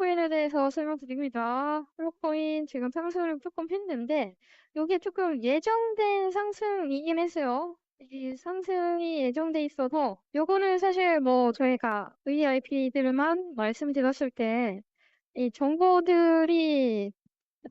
플로코인에 대해서 설명드립니다. 플로코인 지금 상승을 조금 했는데 이게 조금 예정된 상승이긴 했어요. 이 상승이 예정돼 있어서 요거는 사실 뭐 저희가 VIP들만 말씀드렸을 때 이 정보들이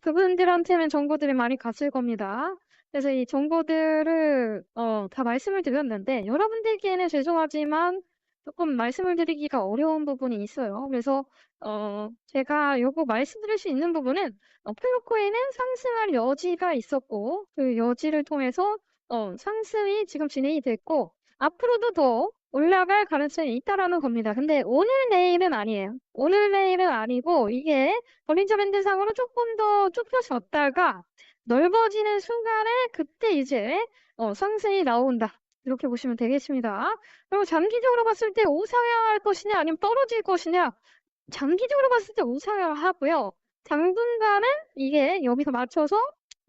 그분들한테는 정보들이 많이 갔을 겁니다. 그래서 이 정보들을 어, 다 말씀을 드렸는데 여러분들께는 죄송하지만 조금 말씀을 드리기가 어려운 부분이 있어요. 그래서 어, 제가 요거 말씀드릴 수 있는 부분은 어, 플로코인은 상승할 여지가 있었고 그 여지를 통해서 어, 상승이 지금 진행이 됐고 앞으로도 더 올라갈 가능성이 있다라는 겁니다. 근데 오늘 내일은 아니에요. 오늘 내일은 아니고 이게 볼린저 밴드 상으로 조금 더 좁혀졌다가 넓어지는 순간에 그때 이제 어, 상승이 나온다. 이렇게 보시면 되겠습니다. 그리고 장기적으로 봤을 때 우상향 할 것이냐 아니면 떨어질 것이냐 장기적으로 봤을 때 우상향 하고요. 당분간은 이게 여기서 맞춰서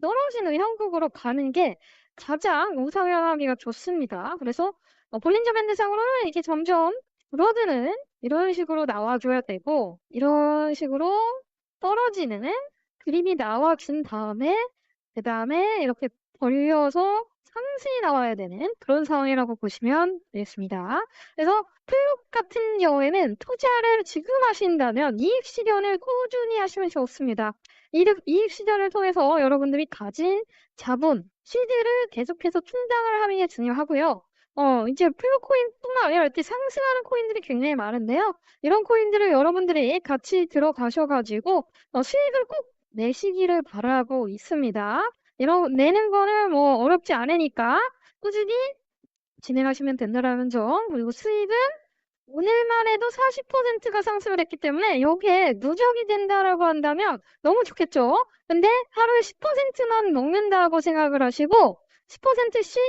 떨어지는 형국으로 가는 게 가장 우상향하기가 좋습니다. 그래서 어, 볼린저 밴드상으로는 이게 점점 줄어드는 이런 식으로 나와줘야 되고 이런 식으로 떨어지는 그림이 나와준 다음에 그 다음에 이렇게 벌려서 상승이 나와야 되는 그런 상황이라고 보시면 되겠습니다. 그래서 플룩 같은 경우에는 투자를 지금 하신다면 이익 실현을 꾸준히 하시면 좋습니다. 이익, 이익 실현을 통해서 여러분들이 가진 자본, 시드를 계속해서 충당을 하는 게 중요하고요. 어, 이제 플루코인뿐만 아니라 이렇게 상승하는 코인들이 굉장히 많은데요. 이런 코인들을 여러분들이 같이 들어가셔가지고 어, 수익을 꼭 내시기를 바라고 있습니다. 이런 내는 거는 뭐 어렵지 않으니까 꾸준히 진행하시면 된다라는 점. 그리고 수익은 오늘만 해도 40%가 상승을 했기 때문에 여기에 누적이 된다라고 한다면 너무 좋겠죠? 근데 하루에 10%만 먹는다고 생각을 하시고 10%씩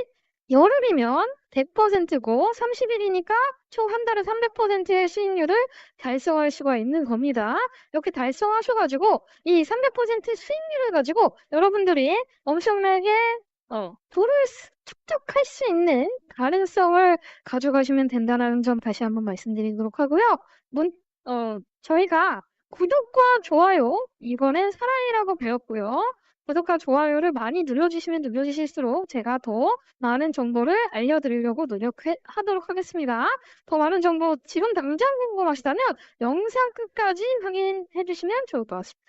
여름이면 100%고 30일이니까 총 한 달에 300%의 수익률을 달성할 수가 있는 겁니다. 이렇게 달성하셔가지고 이 300% 수익률을 가지고 여러분들이 엄청나게 어, 돈을 축적할 수 있는 가능성을 가져가시면 된다는 점 다시 한번 말씀드리도록 하고요. 문, 어, 저희가 구독과 좋아요, 이거는 사랑이라고 배웠고요. 구독과 좋아요를 많이 눌러주시면 눌러주실수록 제가 더 많은 정보를 알려드리려고 노력하도록 하겠습니다. 더 많은 정보 지금 당장 궁금하시다면 영상 끝까지 확인해 주시면 좋을 것 같습니다.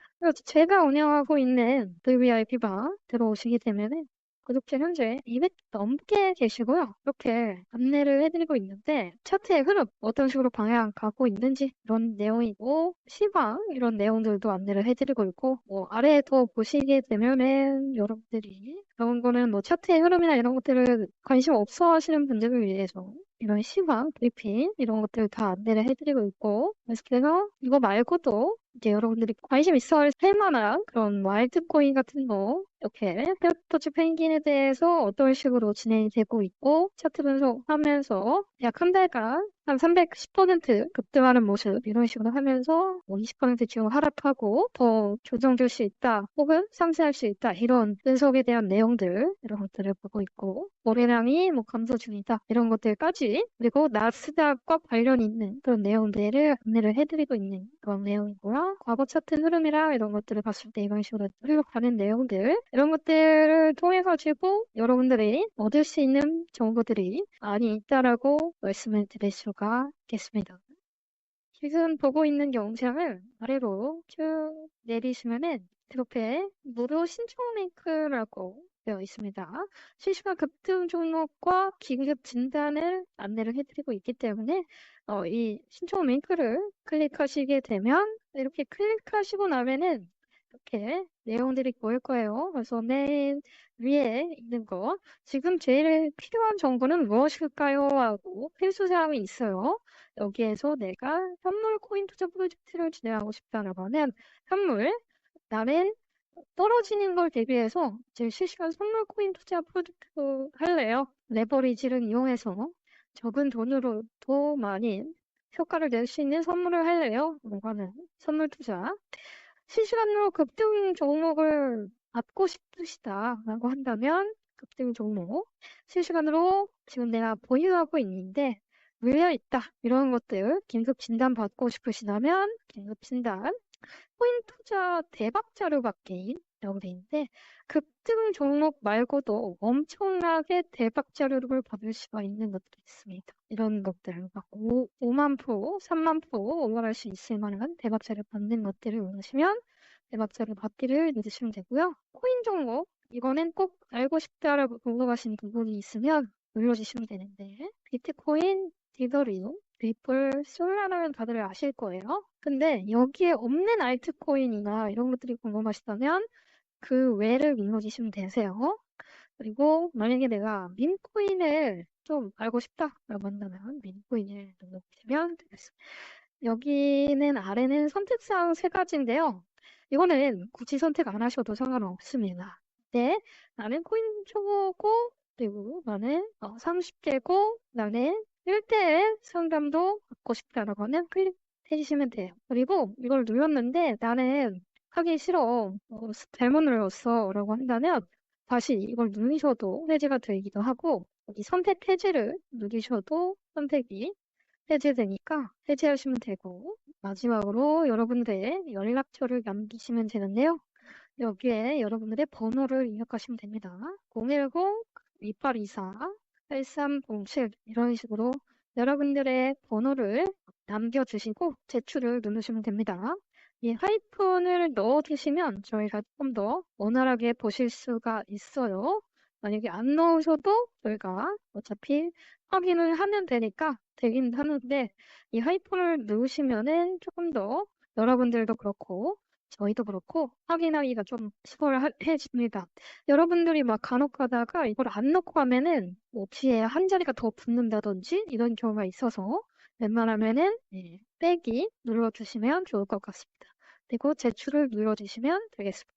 제가 운영하고 있는 VVIP방 들어오시게 되면 구독자 현재 200 넘게 계시고요. 이렇게 안내를 해드리고 있는데 차트의 흐름 어떤 식으로 방향 가고 있는지 이런 내용이고 시방 이런 내용들도 안내를 해드리고 있고 뭐 아래에도 보시게 되면은 여러분들이 그런 거는 뭐 차트의 흐름이나 이런 것들을 관심 없어 하시는 분들을 위해서 이런 시황, 브리핑 이런 것들 다 안내를 해드리고 있고 그래서 이거 말고도 이제 여러분들이 관심 있어 할 만한 그런 와일드 코인 같은 거 이렇게 페어터치 펭귄에 대해서 어떤 식으로 진행이 되고 있고 차트 분석하면서 약 한 달간 한 310% 급등하는 모습 이런 식으로 하면서 뭐 20% 지금 하락하고 더 조정될 수 있다 혹은 상승할 수 있다 이런 분석에 대한 내용들 이런 것들을 보고 있고 거래량이 뭐 감소 중이다 이런 것들까지 그리고 나스닥과 관련 있는 그런 내용들을 안내를 해드리고 있는 그런 내용이고요 과거 차트 흐름이랑 이런 것들을 봤을 때 이런 식으로 흘러가는 내용들 이런 것들을 통해 가지고 여러분들이 얻을 수 있는 정보들이 많이 있다라고 말씀을 드릴 수 수가 있겠습니다. 지금 보고 있는 영상을 아래로 쭉 내리시면은 옆에 무료 신청 링크라고 되어 있습니다. 실시간 급등 종목과 기급 진단을 안내를 해드리고 있기 때문에 어, 이 신청 링크를 클릭하시게 되면 이렇게 클릭하시고 나면은 이렇게 내용들이 보일 거예요. 그래서 맨 위에 있는 거 지금 제일 필요한 정보는 무엇일까요? 하고 필수 사항이 있어요. 여기에서 내가 현물 코인 투자 프로젝트를 진행하고 싶다라고 하면 현물 나는 떨어지는 걸 대비해서 제 실시간 선물 코인 투자 프로젝트 할래요. 레버리지를 이용해서 적은 돈으로 더 많이 효과를 낼 수 있는 선물을 할래요. 뭔가는 선물 투자. 실시간으로 급등 종목을 받고 싶으시다라고 한다면 급등 종목 실시간으로 지금 내가 보유하고 있는데 물려 있다 이런 것들 긴급 진단 받고 싶으시다면 긴급 진단 코인 투자 대박 자료 받기라고 돼 있는데 급등 종목 말고도 엄청나게 대박 자료를 받을 수가 있는 것들이 있습니다. 이런 것들 막 5, 5만 프로, 3만 프로 올라갈 수 있을 만한 대박 자료 받는 것들을 원하시면 대박 자료 받기를 누르시면 되고요. 코인 종목 이거는 꼭 알고 싶다라고 궁금하신 부분이 있으면 눌러주시면 되는데 비트코인, 디더리움, 리플, 솔라나는 다들 아실 거예요. 근데 여기에 없는 알트코인이나 이런 것들이 궁금하시다면 그 외를 눌러주시면 되세요. 그리고 만약에 내가 민코인을 좀 알고 싶다라고 한다면 민코인을 눌러보시면 되겠습니다. 여기는 아래는 선택사항 세 가지인데요. 이거는 굳이 선택 안 하셔도 상관없습니다. 네, 나는 코인 초보고 그리고 나는 어, 30대고 나는 1대1 상담도 받고 싶다라고 하면 클릭해 주시면 돼요. 그리고 이걸 눌렀는데 나는 하기 싫어. 어, 잘못 눌렀어. 라고 한다면 다시 이걸 누르셔도 해제가 되기도 하고 여기 선택 해제를 누르셔도 선택이 해제되니까 해제하시면 되고 마지막으로 여러분들의 연락처를 남기시면 되는데요. 여기에 여러분들의 번호를 입력하시면 됩니다. 010 2824 8307 이런 식으로 여러분들의 번호를 남겨주시고 제출을 누르시면 됩니다. 이 하이픈을 넣어주시면 저희가 조금 더 원활하게 보실 수가 있어요. 만약에 안 넣으셔도 저희가 어차피 확인을 하면 되니까 되긴 하는데 이 하이픈을 넣으시면은 조금 더 여러분들도 그렇고 저희도 그렇고 확인하기가 좀 수월해집니다. 여러분들이 막 간혹 가다가 이걸 안 넣고 가면은 뭐 뒤에 한 자리가 더 붙는다든지 이런 경우가 있어서 웬만하면은 네, 빼기 눌러주시면 좋을 것 같습니다. 그리고 제출을 눌러주시면 되겠습니다.